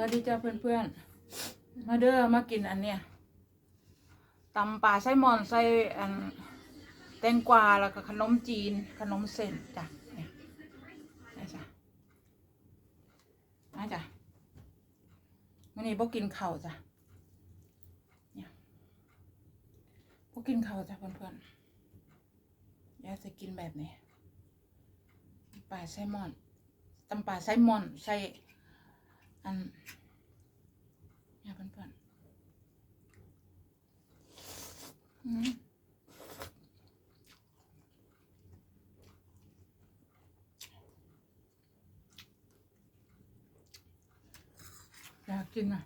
วัสดีจ้าเพื่อนๆ มาเด้อมากินอันเนี้ยตำปลาไส้หมอนใส่อันแตงกวาแล้วก็ขนมจีนขนมเส้นจ้ะเนี่ยนี่จ้ะมาจ้ะวันนี้พวกกินข้าวจ้ะเนี่ยพวกกินข้าวจ้ะเพื่อนๆอยากจะกินแบบนี้ปลาไส้หมอนตำปลาไส้หมอนใส่ อันเนี่ยเพื่อนๆอืมอยากกินอะ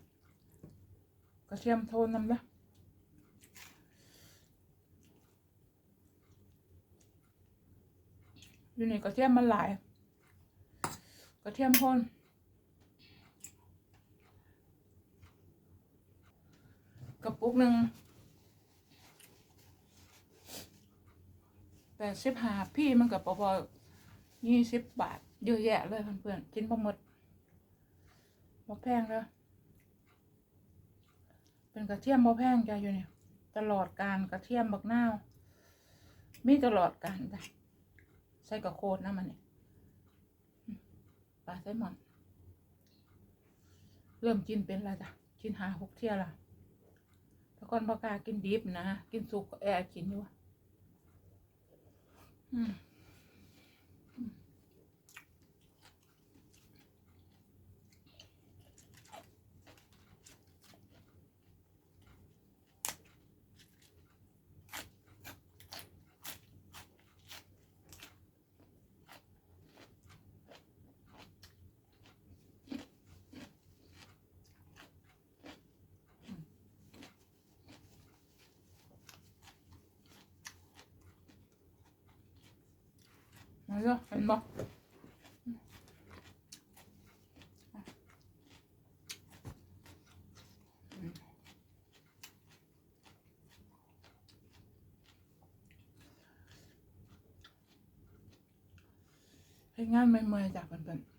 กระเทียมโทนน้ำนะอยู่ในกระเทียมมันหลาย กระเทียมโทน ระปุกหนึ่งแปดสิบห้าพี่มันกับพอๆยี่สิบบาท เยอะแยะเลยเพื่อนๆกินพอหมดบ่แพงเลยเป็นกระเทียมบ่แพงจ้ะอยู่เนี่ยตลอดการกระเทียมบักนาวมีตลอดการจ้ะใส่กระโคดนะมันเนี่ยปลาไซมอน เริ่มกินเป็นแล้วจ้ะกินหาหกเที่ยละ แต่ก่อนบอกล้ากินดิบนะ กินสุกแอบกินอยู่อืม มาเยอะเห็นบอกให้งานเมื่อยๆจากเพื่อนๆ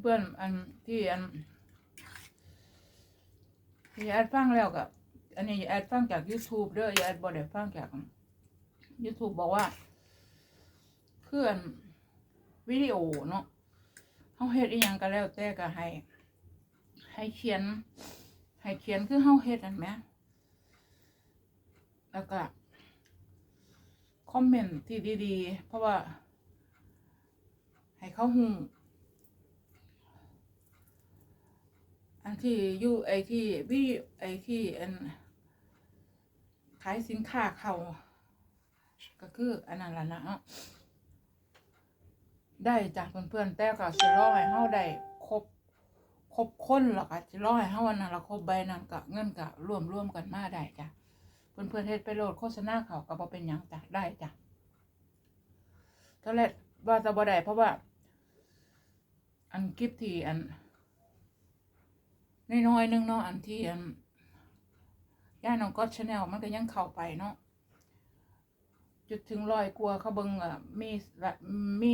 เพื่อนๆอันที่อันที่แอดฟังแล้วกับอันนี้แอดฟังจาก YouTube เด้อย่าแอดบ่ได้ฟังจาก YouTube บอกว่าเพื่อนวิดีโอเนาะเฮาเฮ็ดอีหยังก็แล้วแต่ก็ให้ ให้เขียน ให้เขียนคือเฮาเฮ็ดอันแหมแล้วก็คอมเมนต์ที่ดีๆ เพราะว่า ให้เขาหู อันที่อยู่ไอที่วิไอที่อันขายสินค้าเขาก็คืออันนั้นละนะเนาะได้จากเพื่อนๆแต่ก็สิรอให้เฮาได้ครบครบคนแล้วก็สิรอให้เฮาวันนั้นละครบใบนั้นก็เงินก็รวมรวมกันมาได้จ้ะเพื่อนๆเฮ็ดไปโหลดโฆษณาเขาก็บ่เป็นหยังจ้ะได้จ้ะตอนแรกว่าจะบ่ได้เพราะว่า อันคลิปที่อัน น้อยๆนึงเนาะอันที่อันย่าน้องก็ชาแนลมันก็ยังเข้าไปเนาะจุดถึงร้อยกลัวเขาเบิงอะมีละมี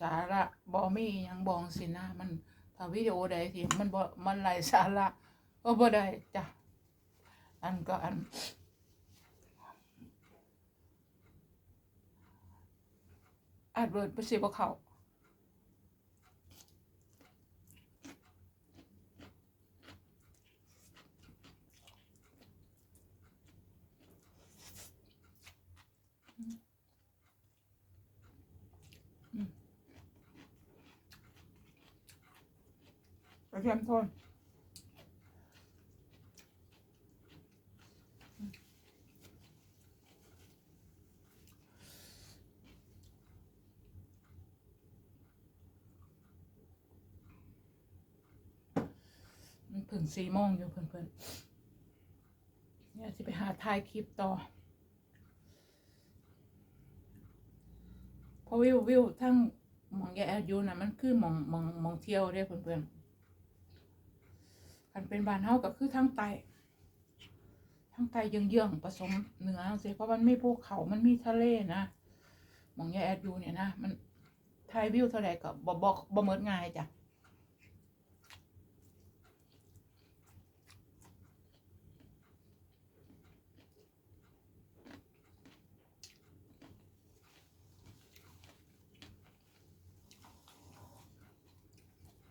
สาระบอมีหยังบองสินะมันถ้าวิดีโอใดที่มันบอมันไร้สาระก็บ่ได้จ้ะอันก็อันอาจเบิดไปสิบ่เขา กระเทียมข้นมันผึงสี่โมงอยู่เพื่อนๆเนี่ยจะไปหาทายคลิปต่อ ราะวิววิวทั้งมองแยแอยูนะมันคือมองมองมองเที่ยวเด้เพื่อนๆคันเป็นบานเฮาก็คือทั้งไตทั้งไตเยื่องๆผสมเหนือเสียเพราะมันไม่ภูเขามันมีทะเลนะมองแยแอลยูเนี่ยนะ มันไทยวิวเท่าไหร่ก็บ่บ่บ่เมิดง่ายจ้ะ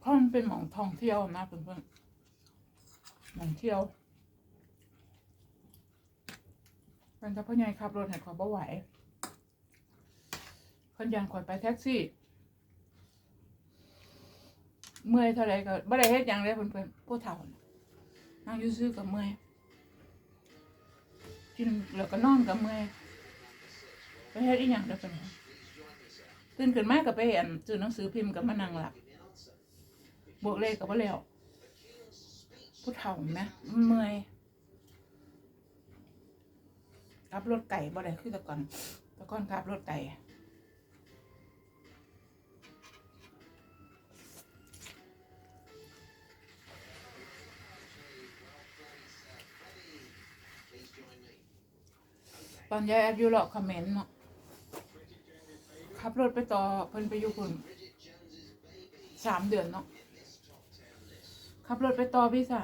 เพราะ มันเป็นหมองท่องเที่ยวนะเพื่อนๆหมองเที่ยวเป็นเจ้าพ่อใหญ่ขับรถให้ขอยบ่ไหวเพิ่นยางขอยไปแท็กซี่ เมื่อยเท่าไรก็บ่ได้เฮ็ดหยังเลยเพิ่อนๆผู้เฒ่านั่งอยู่ซื่อกับเมื่อยกินแล้วก็นอนกับเมื่อยไปเฮ็ดอีหยังเด้อเพิ่อนตื่นขึ้นมาก็ไปเห็นซื้อหนังสือพิมพ์กับมานั่งหลับ บวกเลขก็บ่แล้วผู้เฒ่าแหมเมื่อยขับรถไก่บ่ได้คือต่ก่อนต่ก่อนขับรถไก่ตอนยายแอบอยู่หลอกคอมเมนต์เนาะขับรถไปต่อเพิ่นไปอยู่คุณสามเดือนเนาะ ขับรถไปต่อพี่สะ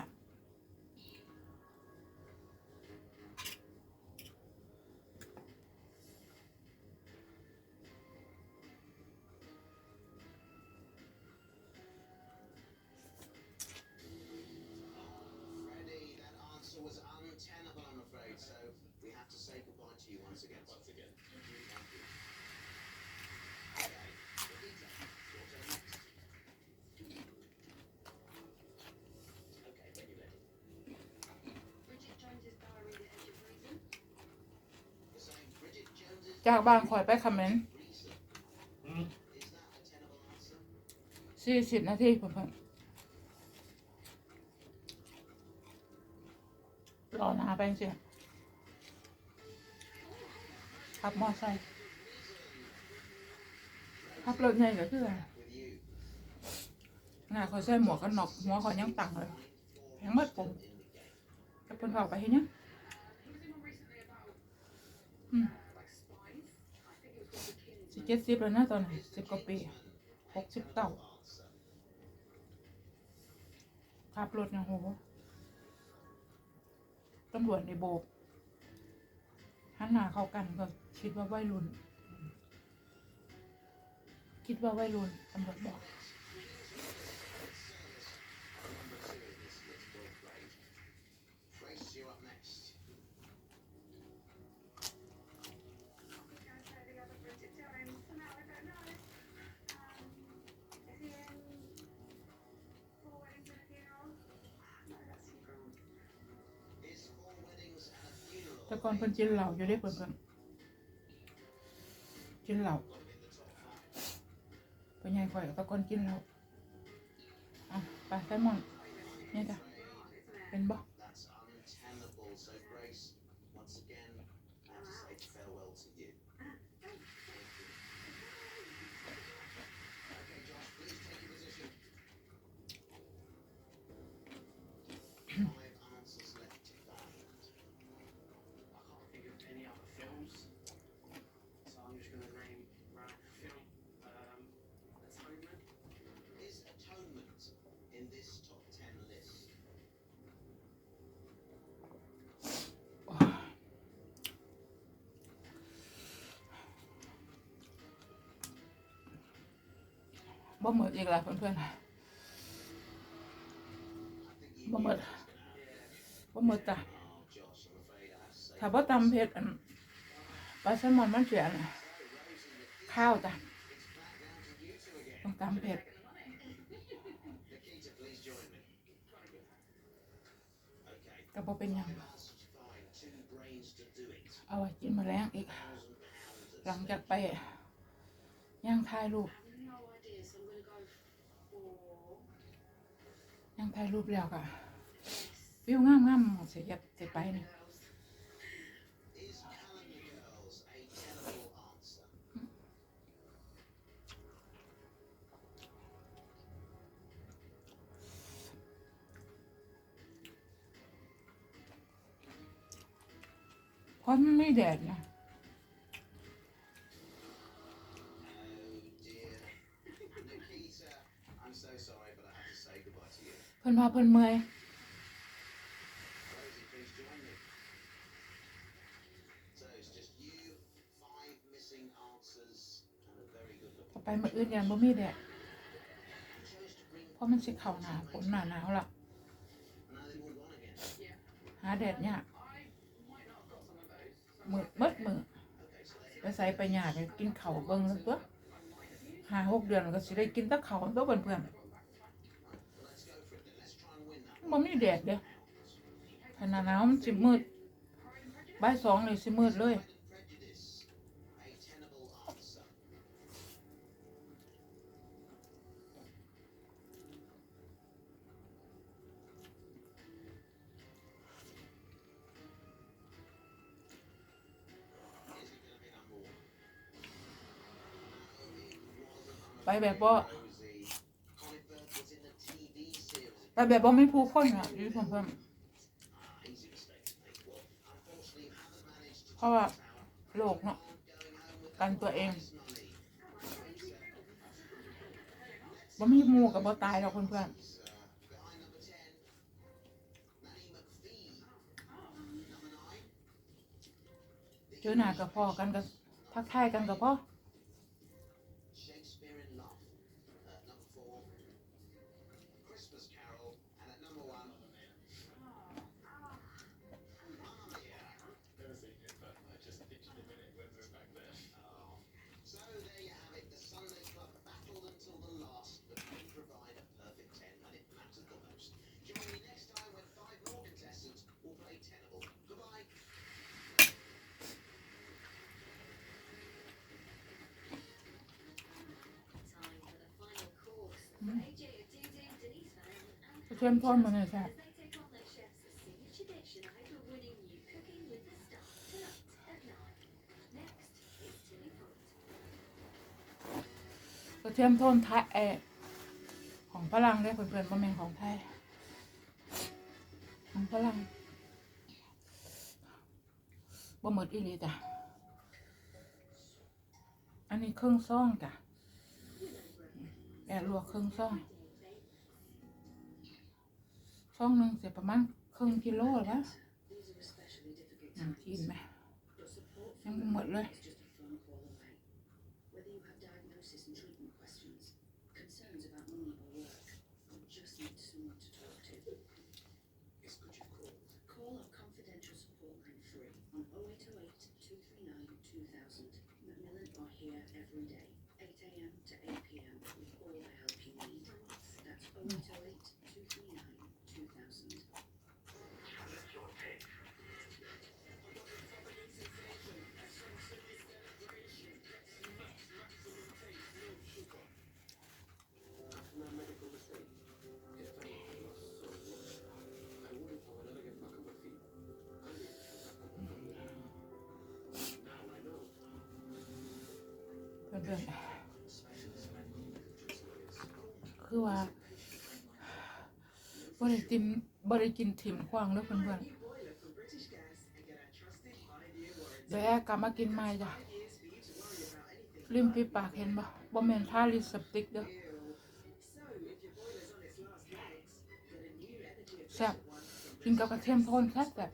จากบ้านคอยไปคอมเมนต์สี่สิบนาทีเพิ่อนรอนาไปเสียขับมอไซค์ขับรถใหญ่ก็คือหน้าคอยใส่หมวกกันน็อกหัวคอยยังตังเลยแพงหมดผมกับเพิ่อนเขาไปเฮ็ดหยัง There was เจ็ดสิบแล้วนะตอนนี้สิบกว่าปีหกสิบเก้าขับรถเนี่ยโหตำรวจในโบกหันหน้าเข้ากันก็คิดว่าวัยรุ่น คิดว่าวัยรุ่นตำรวจบอก แต่ก่อนเพิ่นกินเหล้าอยู่ได้เพิ่นเพิ่นกินเหล้า in the top five? เป็นไงข่อยแต่ก่อนกินเหล้าอะไปไซมอนนี่จ้ะ Isn't it? เป็นบ่ บ่หมดอีกแล้วเพื่อนๆบ่หมดบ่หมดจ้ะถ้าบ่ตำเผ็ดปลาแซลมอนมันเสียนะข้าวจ้ะต้องตำเผ็ดกระเป๋าเป็นยังเอาไว้กินมาแล้งอีก หลังจากไปย่างทายรูป ย่างถ่ายรูปแล้วก็ yes. วิวงามๆสิเฮ็ดสิไปนี่เพราะมันไม่แดดนะ ว่าเพิ่นเมื่ยต่อไปมาอื่นยันบ่มีแดดเพราะมันสิเข่าหนาฝนหนาหนาวล่ะ หาแดดยากมืดมืดมืดไปใส่ไปหยาดกินเข่าเบิ้งซะตัวหาหกเดือนก็สิได้กินตะเข่าตัวเพื่อนๆ มันมีแดดเด้อขนาดน้ำมันสิมืดบ่ายสองเลยสิมืดเลยไปแบบว่า series. ไปแบบบ่มีผู้คนอะอยู่เพื่อน Ah, easy mistake to make. Well, unfortunately, you haven't managed to ๆเพราะว่า tower. โลกเนาะ Going home with กันตัวเอง prize money. บ่มีหมู่ก็บ่ตายดอกเพื่อน He's, uh, behind number 10. Nanny McPhee. Number 9. ๆเจอหน้าก็พอกันก็ทักทายกันก็พอ with the star tonight at 9. Next is Tilly Fruit. กระเทียมโทนไทยเอของฝรั่งได้เพื่อนๆบ่แม่นของไทยของฝรั่งบ่หมดอีหลีจ้ะ อันนี้เครึ่องซ่องจ้ะ แม่ลวกเครื่องช่องช่องหนึ่งเสียประมาณครึ่งกิโลแล้วกินไหมยังหมดเลย เพื่อนคือว่าบริติมบริกินถิ่มควางแล้วเพื่อนเพื่อนโดยแบกกลับมากินไม่จ้ะริมปีปากเห็นบ่บ่แม่นท่าลิสติกเด้อแซ่บกินกับกระเทียมโทนแซ่บแบบ